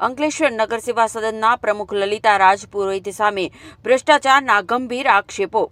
અંકલેશ્વર નગરસેવા સદનના પ્રમુખ લલિતા રાજપુરોહિત સામે ભ્રષ્ટાચારના ગંભીર આક્ષેપો.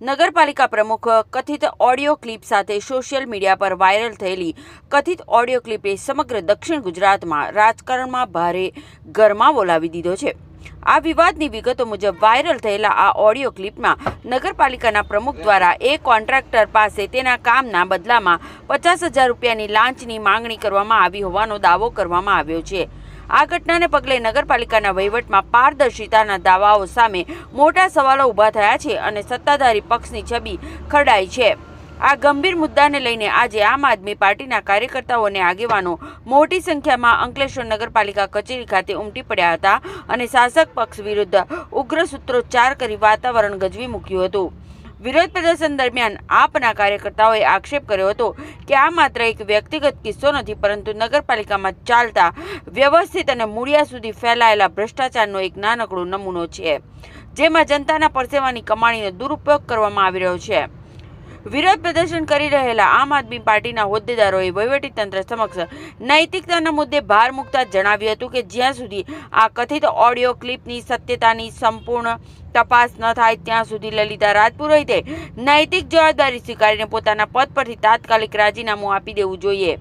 નગરપાલિકા પ્રમુખ કથિત ઓડિયો ક્લિપ સાથે સોશિયલ મીડિયા પર વાયરલ થયેલી કથિત ઓડિયો ક્લિપે સમગ્ર દક્ષિણ ગુજરાતમાં રાજકારણમાં ભારે ગરમાવો લાવી દીધો છે. આ વિવાદની વિગતો મુજબ વાયરલ થયેલા આ ઓડિયો ક્લિપમાં નગરપાલિકાના પ્રમુખ દ્વારા એ કોન્ટ્રાક્ટર પાસે તેના કામના બદલામાં પચાસ હજાર રૂપિયાની લાંચની માંગણી કરવામાં આવી હોવાનો દાવો કરવામાં આવ્યો છે. આ ઘટનાને પગલે નગરપાલિકાના વહીવટમાં પારદર્શિતાના દાવાઓ સામે મોટા સવાલો ઊભા થયા છે અને સત્તાધારી પક્ષની છબી ખરડાઈ છે. આ ગંભીર મુદ્દાને લઈને આજે આમ આદમી પાર્ટીના કાર્યકર્તાઓ અને આગેવાનો મોટી સંખ્યામાં અંકલેશ્વર નગરપાલિકા કચેરી ખાતે ઉમટી પડ્યા હતા અને શાસક પક્ષ વિરુદ્ધ ઉગ્ર સૂત્રોચ્ચાર કરી વાતાવરણ ગજવી મૂક્યું હતું. વિરોધ પ્રદર્શન દરમિયાન આપના કાર્યકર્તાઓએ આક્ષેપ કર્યો હતો કે આ માત્ર એક વ્યક્તિગત કિસ્સો નથી, પરંતુ નગરપાલિકામાં ચાલતા, વ્યવસ્થિત અને મૂળિયા સુધી ફેલાયેલા ભ્રષ્ટાચારનો એક નાનકડો નમૂનો છે, જેમાં જનતાના પરસેવાની કમાણીનો દુરુપયોગ કરવામાં આવી રહ્યો છે. વિરોધ પ્રદર્શન કરી રહેલા આમ આદમી પાર્ટીના હોદ્દેદારોએ વહીવટીતંત્ર સમક્ષ નૈતિકતાના મુદ્દે ભાર મૂકતા જણાવ્યું હતું કે જ્યાં સુધી આ કથિત ઓડિયો ક્લિપની સત્યતાની સંપૂર્ણ તપાસ ન થાય, ત્યાં સુધી લલિતા રાજપુરોહિતે નૈતિક જવાબદારી સ્વીકારીને પોતાના પદ પરથી તાત્કાલિક રાજીનામું આપી દેવું જોઈએ.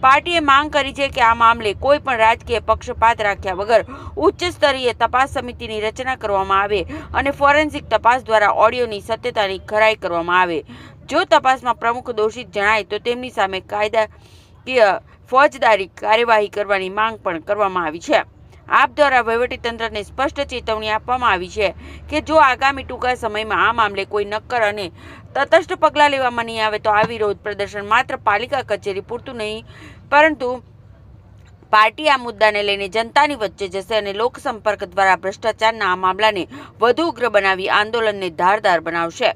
પાર્ટીએ માંગ કરી છે કે આ મામલે કોઈ પણ રાજકીય પક્ષપાત રાખ્યા વગર ઉચ્ચ સ્તરીય તપાસ સમિતિની રચના કરવામાં આવે અને ફોરેન્સિક તપાસ દ્વારા ઓડિયોની સત્યતાની ખરાઈ કરવામાં આવે. જો તપાસમાં પ્રમુખ દોષિત જણાય તો તેમની સામે કાયદાકીય ફોજદારી કાર્યવાહી કરવાની માંગ પણ કરવામાં આવી છે. આપ દ્વારા વહીવટીતંત્રને સ્પષ્ટ ચેતવણી આપવામાં આવી છે કે જો આગામી ટૂંકા સમયમાં આ મામલે કોઈ નક્કર અને તટસ્થ પગલાં લેવામાં નહીં આવે તો આ વિરોધ પ્રદર્શન માત્ર પાલિકા કચેરી પૂરતું નહીં, પરંતુ પાર્ટી આ મુદ્દાને લઈને જનતાની વચ્ચે જશે અને લોકસંપર્ક દ્વારા ભ્રષ્ટાચારના આ મામલાને વધુ ઉગ્ર બનાવી આંદોલનને ધારદાર બનાવશે.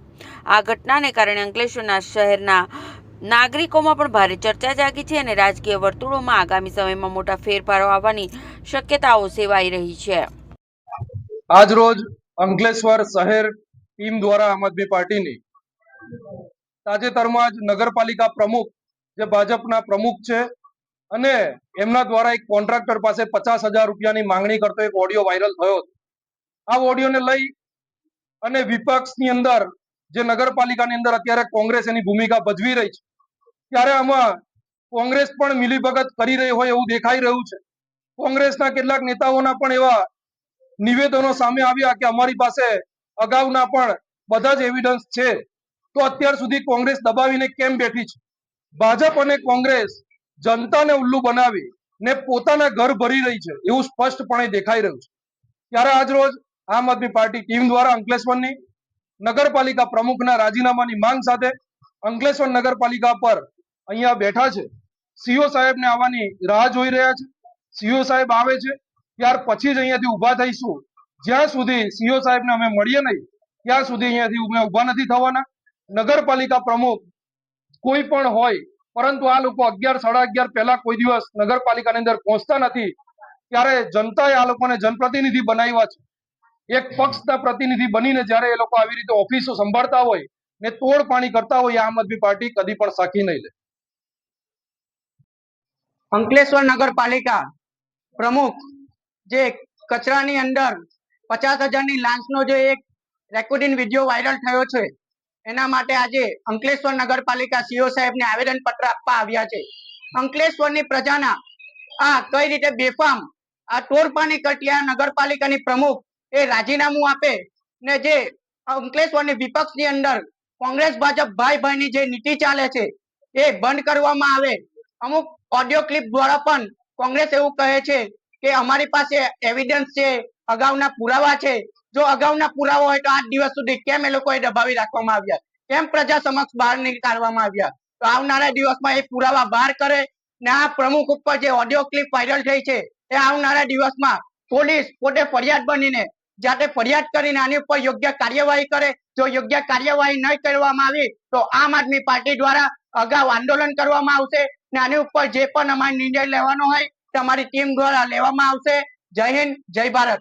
આ ઘટનાને કારણે અંકલેશ્વરના શહેરના નાગરિકોમાં પણ ભારે ચર્ચા જાગી છે અને રાજકીય વર્તુળોમાં આગામી સમયમાં મોટા ફેરફારો આવવાની શક્યતાઓ સેવાઈ રહી છે. આજ રોજ અંકલેશ્વર શહેર ટીમ દ્વારા આમ આદમી પાર્ટીની તાજેતરમાં જ નગરપાલિકા પ્રમુખ જે ભાજપના પ્રમુખ છે અને એમના દ્વારા એક કોન્ટ્રાક્ટર પાસે પચાસ હજાર રૂપિયાની માંગણી કરતો એક ઓડિયો વાયરલ થયો આ ઓડિયોને લઈ અને વિપક્ષની અંદર, જે નગરપાલિકાની અંદર અત્યારે કોંગ્રેસ એની ભૂમિકા ભજવી રહી છે, ત્યારે આમાં કોંગ્રેસ પણ મિલીભગત કરી રહી હોય એવું દેખાઈ રહ્યું છે. કોંગ્રેસના કેટલાક નેતાઓના પણ એવા નિવેદનો સામે આવ્યા કે અમારી પાસે અગાઉના પણ બધા જ એવિડન્સ છે. તો અત્યાર સુધી કોંગ્રેસ દબાવીને કેમ બેઠી છે? ભાજપ અને કોંગ્રેસ જનતાને ઉલ્લુ બનાવી ને પોતાના ઘર ભરી રહી છે એવું સ્પષ્ટપણે દેખાઈ રહ્યું છે. ત્યારે આજરોજ આમ આદમી પાર્ટી ટીમ દ્વારા અંકલેશ્વરની નગરપાલિકા પ્રમુખના રાજીનામાની માંગ સાથે અંકલેશ્વર નગરપાલિકા પર અહીંયા બેઠા છે. સીઓ સાહેબને આવવાની રાહ જોઈ રહ્યા છે. સીઓ સાહેબ આવે છે. ત્યાર પછી જ અહીંયાથી ઊભા થઈશું. જ્યાં સુધી સીઓ સાહેબને અમે મળીએ નહીં, ત્યાં સુધી અહીંયાથી અમે ઊભા નથી થવાના. નગરપાલિકા પ્રમુખ કોઈ પણ હોય પરંતુ આ લોકો અગિયાર, સાડા અગિયાર પહેલા કોઈ દિવસ નગરપાલિકાની અંદર પહોંચતા નથી. ત્યારે જનતાએ આ લોકોને જનપ્રતિનિધિ બનાવ્યા છે. એક પક્ષના પ્રતિનિધિ બનીને જ્યારે એ લોકો આવી રીતે ઓફિસો સંભાળતા હોય ને તોડ પાણી કરતા હોય આમ આદમી પાર્ટી કદી પણ સાખી નહીં લે. અંકલેશ્વર નગરપાલિકા પ્રમુખ જે કચરાની અંદર પચાસ હજારની લાંચનો જે એક રેકોર્ડિંગ વીડિયો વાયરલ થયો છે એના માટે આજે અંકલેશ્વર નગરપાલિકા સીઓ સાહેબને આવેદન પત્ર આપવા આવ્યા છે. અંકલેશ્વરની પ્રજાના આ કઈ રીતે બેફામ આ તોડપાણી કરતી આ નગરપાલિકાની પ્રમુખ એ રાજીનામું આપે ને જે અંકલેશ્વરની વિપક્ષની અંદર કોંગ્રેસ ભાજપ ભાઈ ભાઈની જે નીતિ ચાલે છે એ બંધ કરવામાં આવે. અમુક ઓડિયો ક્લિપ દ્વારા પણ કોંગ્રેસ એવું કહે છે કે અમારી પાસે એવિડન્સ છે, અગાઉના પુરાવા છે જો અગાઉના પુરાવા હોય તો આઠ દિવસ સુધી કેમ એ લોકોએ દબાવી રાખવામાં આવ્યા? કેમ પ્રજા સમક્ષ બહાર નીકાળવામાં આવ્યા? તો આવનારા દિવસમાં એ પુરાવા બહાર કરે ને આ પ્રમુખ ઉપર જે ઓડિયો ક્લિપ વાયરલ થઈ છે, એ આવનારા દિવસમાં પોલીસ પોતે ફરિયાદ બનીને, જાતે ફરિયાદ કરીને આની ઉપર યોગ્ય કાર્યવાહી કરે, જો યોગ્ય કાર્યવાહી નહીં કરવામાં આવી, તો આમ આદમી પાર્ટી દ્વારા અગાઉ આંદોલન કરવામાં આવશે ને આની ઉપર જે પણ અમારે નિર્ણય લેવાનો હોય, તમારી ટીમ દ્વારા લેવામાં આવશે. જય હિન્દ, જય ભારત.